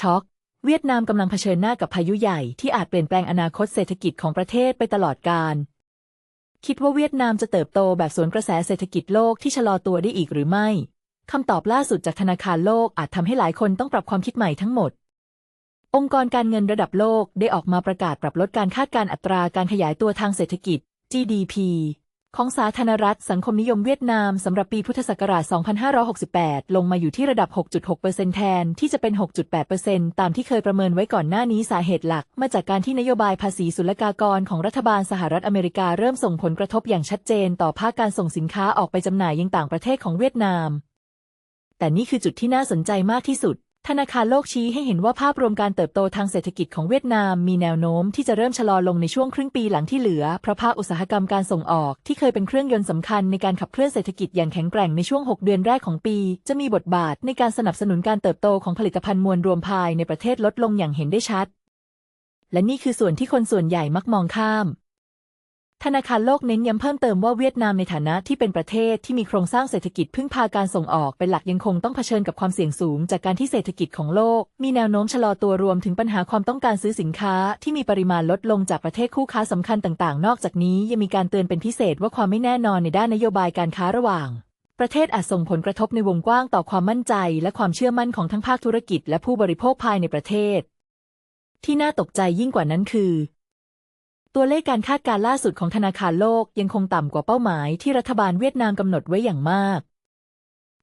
ช็อก เวียดนามกำลังเผชิญหน้ากับพายุใหญ่ที่อาจเปลี่ยนแปลงอนาคตเศรษฐกิจของประเทศไปตลอดกาลคิดว่าเวียดนามจะเติบโตแบบสวนกระแสเศรษฐกิจโลกที่ชะลอตัวได้อีกหรือไม่คำตอบล่าสุดจากธนาคารโลกอาจทำให้หลายคนต้องปรับความคิดใหม่ทั้งหมด องค์กรการเงินระดับโลกได้ออกมาประกาศปรับลดการคาดการอัตราการขยายตัวทางเศรษฐกิจ GDP ของสาธารณรัฐสังคมนิยมเวียดนามสำหรับปีพุทธศักราช 2568 ลงมาอยู่ที่ระดับ 6.6%แทนที่จะเป็น 6.8%ตามที่เคยประเมินไว้ก่อนหน้านี้สาเหตุหลัก มาจากการที่นโยบายภาษีศุลกากรของรัฐบาลสหรัฐอเมริกาเริ่มส่งผลกระทบอย่างชัดเจนต่อภาคการส่งสินค้าออกไปจำหน่ายยังต่างประเทศของเวียดนาม แต่นี่คือจุดที่น่าสนใจมากที่สุด ธนาคารโลกชี้ให้เห็นว่าภาพรวมการเติบโตทางเศรษฐกิจของเวียดนามมีแนวโน้มที่จะเริ่มชะลอลงในช่วงครึ่งปีหลังที่เหลือ เพราะภาคอุตสาหกรรมการส่งออกที่เคยเป็นเครื่องยนต์สำคัญในการขับเคลื่อนเศรษฐกิจอย่างแข็งแกร่งในช่วง 6 เดือนแรกของปี จะมีบทบาทในการสนับสนุนการเติบโตของผลิตภัณฑ์มวลรวมภายในประเทศลดลงอย่างเห็นได้ชัด และนี่คือส่วนที่คนส่วนใหญ่มักมองข้าม ธนาคารโลกเน้นย้ำเพิ่มเติมว่าเวียดนามในฐานะที่เป็นประเทศที่มีโครงสร้างเศรษฐกิจพึ่งพาการส่งออกเป็นหลักยังคงต้องเผชิญกับความเสี่ยงสูง จากการที่เศรษฐกิจของโลก มีแนวโน้มชะลอตัวรวมถึงปัญหาความต้องการซื้อสินค้า ที่มีปริมาณลดลงจากประเทศคู่ค้าสำคัญต่างๆ นอกจากนี้ยังมีการเตือนเป็นพิเศษว่าความไม่แน่นอนในด้านนโยบายการค้าระหว่าง ประเทศอาจส่งผลกระทบในวงกว้างต่อความมั่นใจ และความเชื่อมั่นของทั้งภาคธุรกิจ และผู้บริโภคภายในประเทศ ที่น่าตกใจยิ่งกว่านั้นคือ ตัวเลขการคาดการณ์ล่าสุดของธนาคารโลกยังคงต่ำกว่าเป้าหมายที่รัฐบาลเวียดนามกำหนดไว้อย่างมาก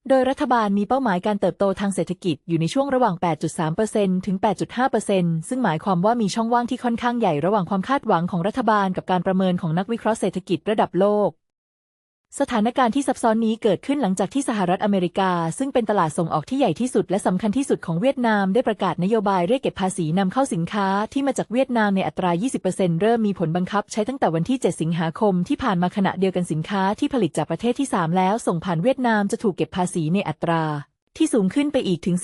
โดยรัฐบาลมีเป้าหมายการเติบโตทางเศรษฐกิจอยู่ในช่วงระหว่าง 8.3%ถึง 8.5%ซึ่งหมายความว่ามีช่องว่างที่ค่อนข้างใหญ่ระหว่างความคาดหวังของรัฐบาลกับการประเมินของนักวิเคราะห์เศรษฐกิจระดับโลก สถานการณ์ที่ซับซ้อนนี้เกิดขึ้นหลังจากที่สหรัฐอเมริกา ซึ่งเป็นตลาดส่งออกที่ใหญ่ที่สุดและสำคัญที่สุดของเวียดนามได้ประกาศนโยบายเรียกเก็บภาษีนำเข้าสินค้าที่มาจากเวียดนามในอัตรา 20%เริ่มมีผลบังคับใช้ตั้งแต่วันที่ 7 สิงหาคมที่ผ่านมาขณะเดียวกันสินค้าที่ผลิตจากประเทศที่ 3 แล้วส่งผ่านเวียดนามจะถูกเก็บภาษีในอัตรา ที่สูงขึ้นไปอีกถึง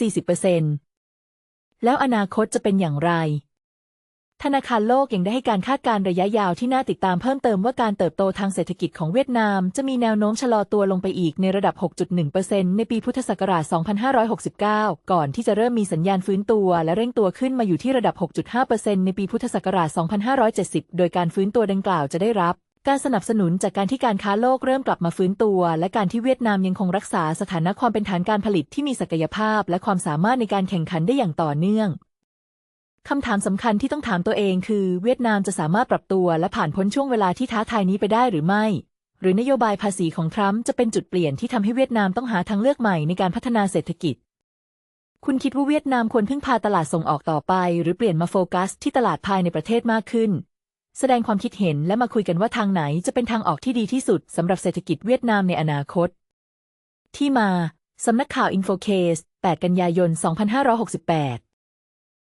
40%แล้วอนาคตจะเป็นอย่างไร ธนาคารโลกยังได้ให้การคาดการณ์ระยะยาวที่น่าติดตามเพิ่มเติมว่าการเติบโตทางเศรษฐกิจของเวียดนาม จะมีแนวโน้มชะลอตัวลงไปอีกในระดับ 6.1%ในปีพุทธศักราช 2569 ก่อนที่จะเริ่มมีสัญญาณฟื้นตัวและเร่งตัวขึ้นมาอยู่ที่ระดับ 6.5%ในปีพุทธศักราช 2570 โดยการฟื้นตัวดังกล่าวจะได้รับการสนับสนุนจากการที่การค้าโลกเริ่มกลับมาฟื้นตัว และการที่เวียดนามยังคงรักษาสถานะความเป็นฐานการผลิตที่มีศักยภาพ และความสามารถในการแข่งขันได้อย่างต่อเนื่อง คำถามสำคัญที่ต้องถามตัวเองคือ เวียดนามจะสามารถปรับตัวและผ่านพ้นช่วงเวลาที่ท้าทายนี้ไปได้หรือไม่ หรือนโยบายภาษีของทรัมป์จะเป็นจุดเปลี่ยนที่ทำให้เวียดนามต้องหาทางเลือกใหม่ในการพัฒนาเศรษฐกิจ คุณคิดว่าเวียดนามควรพึ่งพาตลาดส่งออกต่อไป หรือเปลี่ยนมาโฟกัส ที่ตลาดภายในประเทศมากขึ้น แสดงความคิดเห็นและมาคุยกันว่าทางไหนจะเป็นทางออกที่ดีที่สุดสำหรับเศรษฐกิจเวียดนามในอนาคต ที่มาสำนักข่าวอินโฟเคส 8 กันยายน 2568